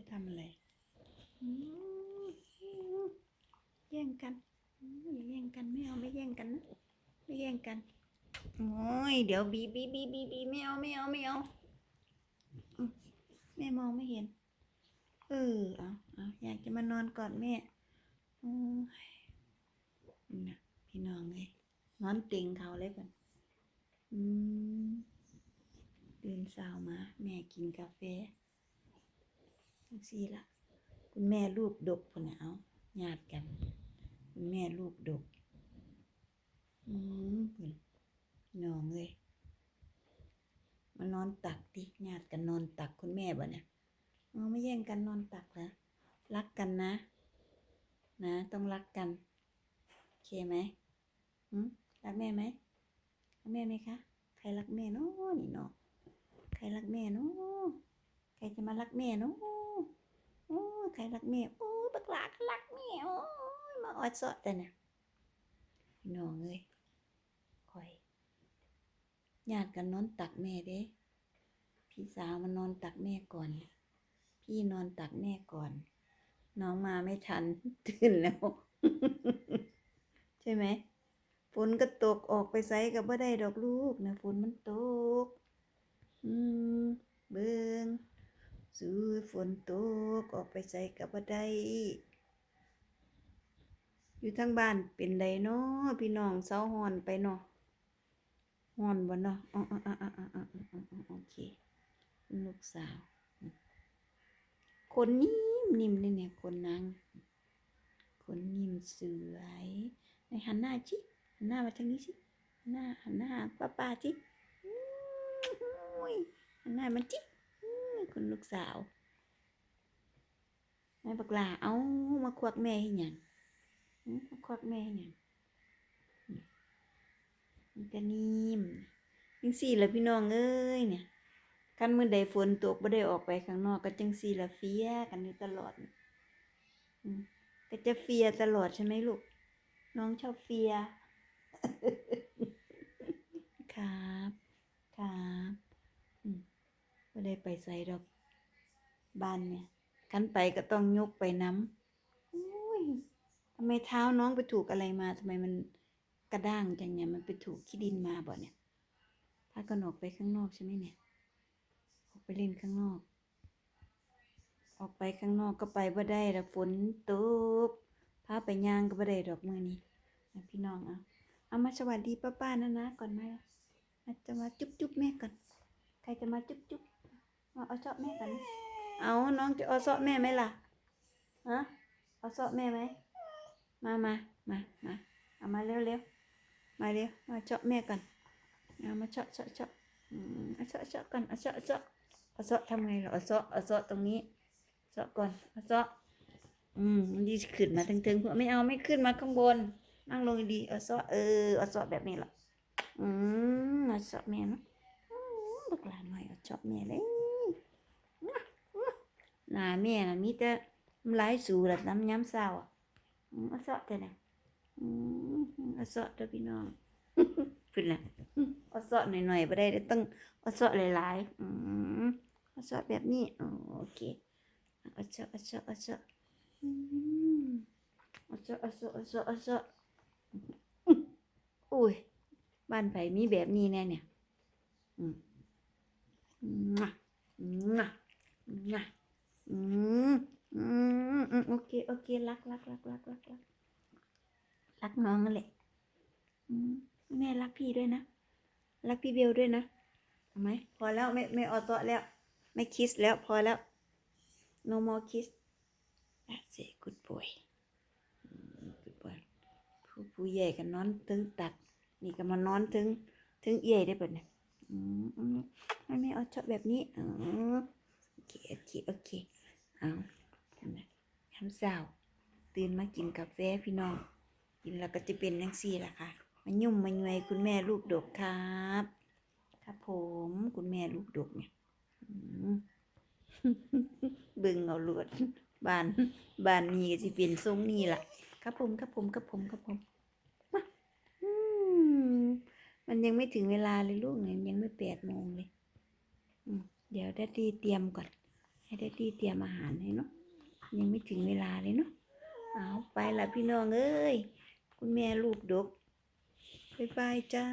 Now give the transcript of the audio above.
จะทำอะไรแย่งกันอืมอย่าแย่งกันไม่เอาไม่แย่งกันนะไม่แย่งกันโอ้ยเดี๋ยวบีบีบีบีบีไม่เอาไม่เอาไม่เอาแม่มองไม่เห็น เออเอาเอาอยากจะมานอนกอดแม่โอ้ยน่ะพี่น้องเลยนอนเต็งเขาเลยก่อนอืมตื่นเช้ามา แม่กินกาแฟ จังซี่ละคุณแม่ลูกดกพุ่นน่ะเอาญาติกัน คุณแม่ลูกดก อืมพุ่นนองเลยมานอนตักดิญาติกันนอนตักคุณแม่บ่เนี่ยอ๋อไม่แย่งกันนอนตักนะรักกันนะ นะ ต้องรักกันโอเคไหมหืมรักแม่ไหมรักแม่ไหมคะ ใครรักแม่เนาะนี่เนาะใครรักแม่เนาะ ใครจะมารักแม่เนาะโอ้ใครรักแม่โอ้ยบักหลาก็รักแม่โอ้ยมาออดซอดแต่น่ะน้องเอ้ยคอยญาติกันนอนตักแม่เด้พี่สาวมานอนตักแม่ก่อน พี่นอนตักแม่ก่อน น้องมาไม่ทันตื่นแล้ว ใช่ไหมฝนก็ตกออกไปไสกับบ่ได้ดอกลูกนะฝนมันตก อืม เบิง สู้ฝนตกออกไปไสกับบ่ได้อยู่ทางบ้านเป็นไดเนาะพี่น้องเซาฮอนไปเนาะฮอนบ่เนาะอ๋ออ๋ออ๋ออ๋ออ๋ออ๋ออ๋อโอเคลูกสาว คนนิ่มนิ่มเลยเนี่ยคนนางคนนิ่มสวยในหันหน้าจิหันหน้ามาทางนี้สิหน้าหันหน้าป้าป้าจิอุ้ยหันหน้ามันจิ คนลูกสาวแม่บักลาเอามาควักแม่ให้หยังหือมาควักแม่ให้หยังนี่มันก็นิ่มจังสี่ละพี่น้องเอ้ยเนี่ยคันมื้อใดฝนตกบ่ได้ออกไปข้างนอกก็จังซี่ละเฟียกันอยู่ตลอดก็จะเฟียตลอดใช่ไหมลูก น้องชอบเฟีย ครับ ครับอืมบ่ได้ไปใส่ดอก บ้านเนี่ยคันไปก็ต้องยกไปน้ำอุ้ยทำไมเท้าน้องไปถูกอะไรมาทำไมมันกระด้างจังเนี่ยมันไปถูกขี้ดินมาบ่เนี่ยพากันออกไปข้างนอกใช่ไหมเนี่ยออกไปเล่นข้างนอก ออกไปข้างนอกก็ไปบ่ได้ดอกฝนตกพาไปย่างก็บ่ได้ดอกมือนี้นะพี่น้องเอาเอามาสวัสดีป้าป้านะนะก่อนมาอาจะมาจุ๊บจุ๊บแม่ก่อน ใครจะมาจุ๊บจุ๊บมาเอาเจาะแม่ก่อนนะ เอาน้องจะเอาเจาะแม่ไหมล่ะฮะเอาเจาะแม่ไหมมามามามาเอามาเร็วเร็วมาเร็วมาเจาะแม่ก่อนเอามาเจาะเจาะเจาะอืมเอาเสาะเสาะก่อนเอาเสาะเสาะเอาเสาะทำไงเหรอเอาเสาะเอาเสาะตรงนี้เสาะก่อนเอาเสาะอืมมันดีขึ้นมาถึงๆไม่เอาไม่ขึ้นมาข้างบนนั่งลงดีเอาเสาะเออเอาเสาะแบบนี้เหรออืมเอาเสาะแม่นะอืมบักหลานหน่อยเอาเสาะแม่เลย หน้าแม่น่ะมีแต่น้ำลายสูระน้ำย้ำเศร้าอะอืมเอาเสาะเถอะนะอืมเอาเสาะเด้อพี่น้องขึ้นละเอาเสาะหน่อยๆไปได้ต้องเอาเสาะหลายๆอืมเอาเสาะแบบนี้อ๋อโอเคเอาเสาะเอาเสาะเอาเสาะอืมเอาเสาะเอาเสาะเอาเสาะเอาเสาะอุ้ยบ้านไผมีแบบนี้แน่เนี่ยอืมงะงะงะ อืมอืมอืมโอเคโอเครักรักรักรักรักรักรักน้องนั่นแหละอืมแม่รักพี่ด้วยนะ รักพี่เบลด้วยนะเอไหมพอแล้วไม่ไม่ออโต้แล้ว ไม่คิสแล้วพอแล้ว no more kiss that's it good boy อืม good boy ผู้ผู้ใหญ่กันนอนถึงตัก นี่ก็มานอนถึงถึงเอี่ได้ปิดเนี่ยอืมไม่ไม่เอาชอแบบนี้อ๋อโอเคโอเคโอเค เอาทำไมทำสาวตื่นมากินกาแฟพี่น้อง กินแล้วก็จะเป็นยังซี่ล่ะค่ะมายุ่มมาหน่วยคุณแม่ลูกดกครับครับผมคุณแม่ลูกดกเนี่ยบิ่งเอาลวดบานบานนี้ก็สิเป็นทรงนี้ล่ะ ครับผมครับผมครับผมครับผมมาอืมมันยังไม่ถึงเวลาเลยลูกเนี่ยยังไม่แปดโมงเลยเดี๋ยวได้ดีเตรียมก่อน ให้ได้ดีเตรียมอาหารให้เนาะยังไม่ถึงเวลาเลยเนาะเอาไปละพี่น้องเอ้ย คุณแม่ลูกดกบ๊ายบายจ้า